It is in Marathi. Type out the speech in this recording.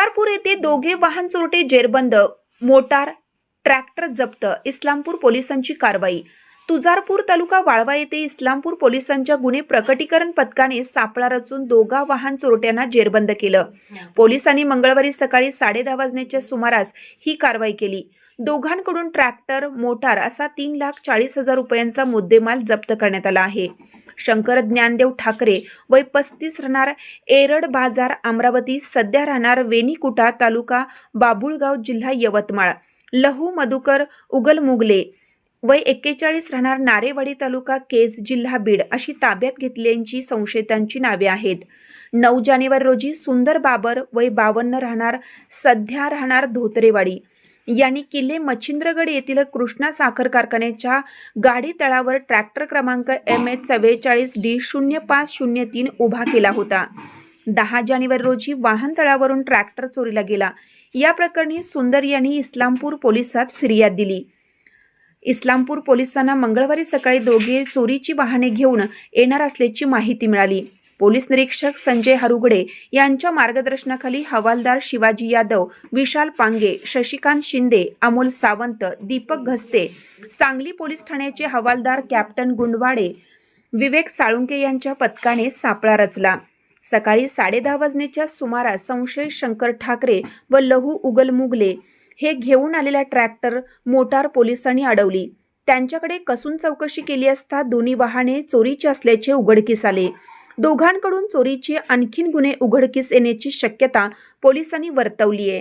तुळजापूर येथे दोघे वाहन चोरटे जेरबंद. मोटार ट्रॅक्टर जप्त. इस्लामपूर पोलिसांची कारवाई. तुजारपूर तालुका वाळवा येथे इस्लामपूर पोलिसांच्या गुन्हे प्रकटीकरण पथकाने सापळा रचून दोघा वाहन चोरट्यांना जेरबंद केलं. पोलिसांनी मंगळवारी सकाळी साडेदहा वाजण्याच्या सुमारास ही कारवाई केली. दोघांकडून ट्रॅक्टर मोटार असा तीन लाख चाळीस हजार रुपयांचा मुद्देमाल जप्त करण्यात आला आहे. शंकर ज्ञानदेव ठाकरे वय पस्तीस राहणार एरड बाजार अमरावती सध्या राहणार वेणीकुटा तालुका बाबुळगाव जिल्हा यवतमाळ. लहू मधुकर उगलमुगले वय एक्केचाळीस राहणार नारेवाडी तालुका केज जिल्हा बीड अशी ताब्यात घेतल्यांची संशयितांची नावे आहेत. नऊ जानेवारी रोजी सुंदर बाबर वय बावन्न राहणार सध्या राहणार धोतरेवाडी. यांनी किल्ले मच्छिंद्रगड येथील कृष्णा साखर कारखान्याच्या गाडी तळावर ट्रॅक्टर क्रमांक एम एच चव्वेचाळीस डी शून्य पाच शून्य तीन उभा केला होता. दहा जानेवारी रोजी वाहन तळावरून ट्रॅक्टर चोरीला गेला. या प्रकरणी सुंदर यांनी इस्लामपूर पोलिसात फिर्याद दिली. इस्लामपूर पोलिसांना मंगळवारी सकाळी दोघे चोरीची वाहने घेऊन येणार असल्याची माहिती मिळाली. पोलीस निरीक्षक संजय हरुगडे यांच्या मार्गदर्शनाखाली हवालदार शिवाजी यादव विशाल पांगे शशिकांत शिंदे अमोल सावंत दीपक घस्ते सांगली पोलीस ठाण्याचे हवालदार कॅप्टन गुंडवाडे विवेक साळुंके यांच्या पथकाने सापळा रचला. सकाळी साडेदहा वाजण्याच्या सुमारास संशय शंकर ठाकरे व लहू उगल मुगले हे घेऊन आलेला ट्रॅक्टर मोटार पोलिसांनी अडवली. त्यांच्याकडे कसून चौकशी केली असता दोन्ही वाहने चोरीची असल्याचे उघडकीस आले. दोघांकडून चोरीचे आणखीन गुन्हे उघडकीस येण्याची शक्यता पोलिसांनी वर्तवली आहे